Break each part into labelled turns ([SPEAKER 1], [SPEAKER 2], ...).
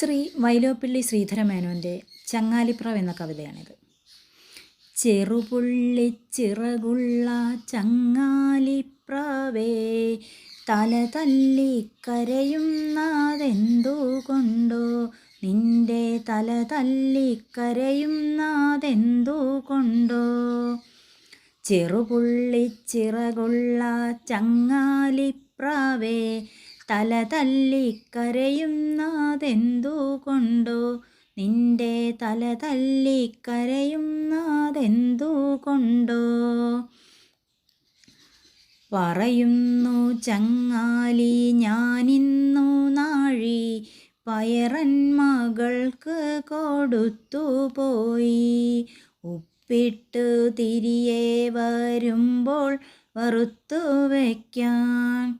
[SPEAKER 1] ശ്രീ വൈലോപ്പിള്ളി ശ്രീധരമേനോന്റെ ചങ്ങാലിപ്രാവ് എന്ന കവിതയാണിത്. ചെറുപുള്ളിച്ചിറകുള്ള ചങ്ങാലിപ്രാവേ തല തല്ലി കരയുന്നതെന്തുകൊണ്ടോ? നിന്റെ തല തല്ലി കരയുന്നതെന്തുകൊണ്ടോ? ചെറുപുള്ളിച്ചിറകുള്ള ചങ്ങാലിപ്രാവേ തല തല്ലിക്കരയുന്നതെന്തുകൊണ്ടോ കൊണ്ടോ നിന്റെ തല തല്ലിക്കരയുന്നതെന്തുകൊണ്ടോ കരയുന്നതെന്തു കൊണ്ടോ പറയുന്നു ചങ്ങാലി ഞാനിന്നു നാഴി. പയറൻ മകൾക്ക് കൊടുത്തു പോയി. ഉപ്പിട്ട് തിരിയെ വരുമ്പോൾ വറുത്തു വയ്ക്കാൻ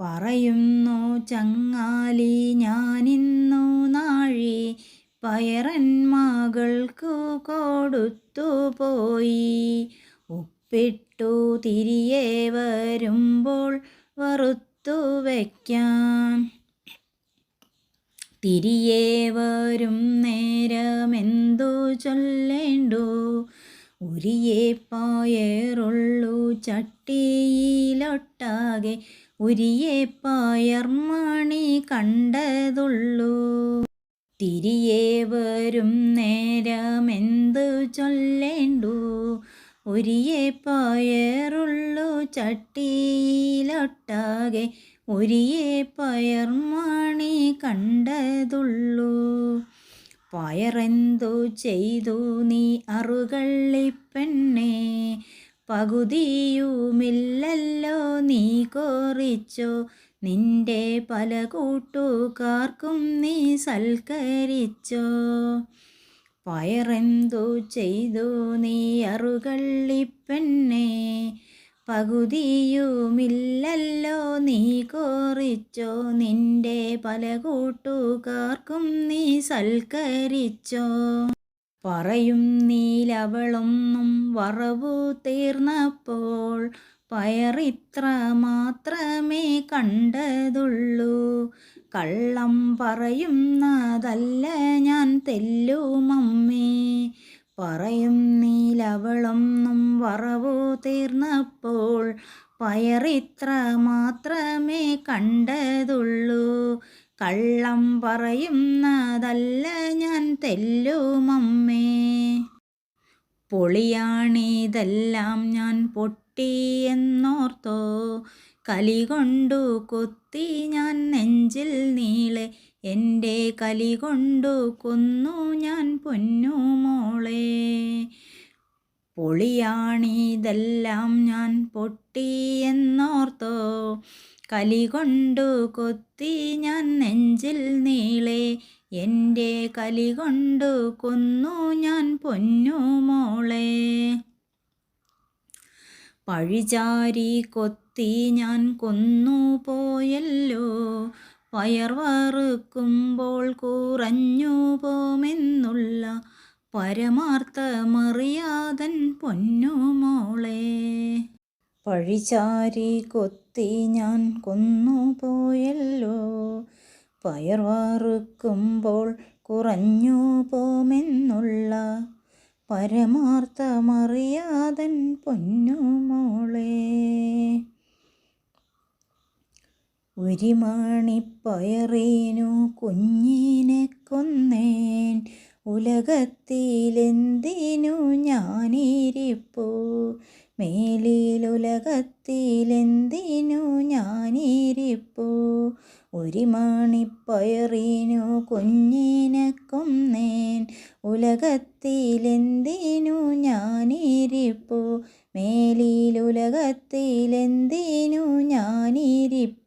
[SPEAKER 1] പറയുന്നു ചങ്ങാലി ഞാനിന്നു നാഴി. പയറൻ മകൾക്കു കൊടുത്തു പോയി. ഉപ്പിട്ടു തിരികെ വരുമ്പോൾ വറുത്തു വയ്ക്കാൻ തിരിയെ വരും നേരമെന്തു ചൊല്ലേണ്ടു? ഉരിയെ പായറുള്ളു ചട്ടിയിലൊട്ടാകെ ഉരിയെ പായർമണി കണ്ടതുള്ളൂ. തിരിയെ വരും നേരമെന്തു ചൊല്ലേണ്ടു? ഒരിയെ പയറുള്ളു ചട്ടിയിലൊട്ടാകെ. ഒരിയെ പയർമണി കണ്ടതുള്ളൂ. പയറെന്തു ചെയ്തു നീ അറുകള്ളിപ്പെണ്ണേ? പകുതിയുമില്ലല്ലോ നീ കോറിച്ചോ. നിന്റെ പല കൂട്ടുകാർക്കും നീ സൽക്കരിച്ചോ. പയറെന്തു ചെയ്തു നീ അറുകള്ളിപ്പെണ്ണേ പകുതിയുമില്ലല്ലോ നീ കോറിച്ചോ. നിന്റെ പല കൂട്ടുകാർക്കും നീ സൽക്കരിച്ചോ. പറയും നീലവളൊന്നും വറവു തീർന്നപ്പോൾ പയറിത്ര മാത്രമേ കണ്ടതുള്ളൂ. കള്ളം പറയുന്നതല്ല ഞാൻ തെല്ലുമമ്മേ. പറയും നീലവളൊന്നും വറവു തീർന്നപ്പോൾ പയറിത്ര മാത്രമേ കണ്ടതുള്ളൂ. കള്ളം പറയുന്നതല്ല ഞാൻ തെല്ലുമമ്മേ. പൊളിയാണിതെല്ലാം ഞാൻ പൊട്ടിയെന്നോർത്തോ കലി കൊണ്ടു കൊത്തി ഞാൻ നെഞ്ചിൽ നീളെ. എന്റെ കലി കൊണ്ടു കൊന്നു ഞാൻ പൊന്നു മോളെ. പൊളിയാണിതെല്ലാം ഞാൻ പൊട്ടിയെന്നോർത്തോ കലി കൊണ്ടു കൊത്തി ഞാൻ നെഞ്ചിൽ നീളെ. എന്റെ കലി കൊണ്ടു കൊന്നു ഞാൻ പൊന്നു മോളെ. പഴിചാരി കൊത്തി ഞാൻ കൊന്നു പോയല്ലോ. പയർ വറുക്കുമ്പോൾ കുറഞ്ഞു പോമെന്നുള്ള പരമാർത്ഥമറിയാതൻ പൊന്നുമോളെ പഴിചാരി കൊത്തി ഞാൻ കൊന്നു പോയല്ലോ. പയർവാറുക്കുമ്പോൾ കുറഞ്ഞു പോമെന്നുള്ള പരമാർത്ഥമറിയാതൻ പൊന്നുമോളെ ഉരിമാണിപ്പയറീനു കുഞ്ഞിനെ കൊന്നേൻ. ഉലകത്തിലെന്തിനു ഞാനിരിപ്പൂ? മേലിലുലകത്തിലെന്തിനു ഞാനിരിപ്പു? കുഞ്ഞിനെ കൊന്നേൻ ഉലകത്തിലെന്തിനു ഞാനിരിപ്പു? മേലിലുലകത്തിലെന്തിനു ഞാനിരിപ്പു?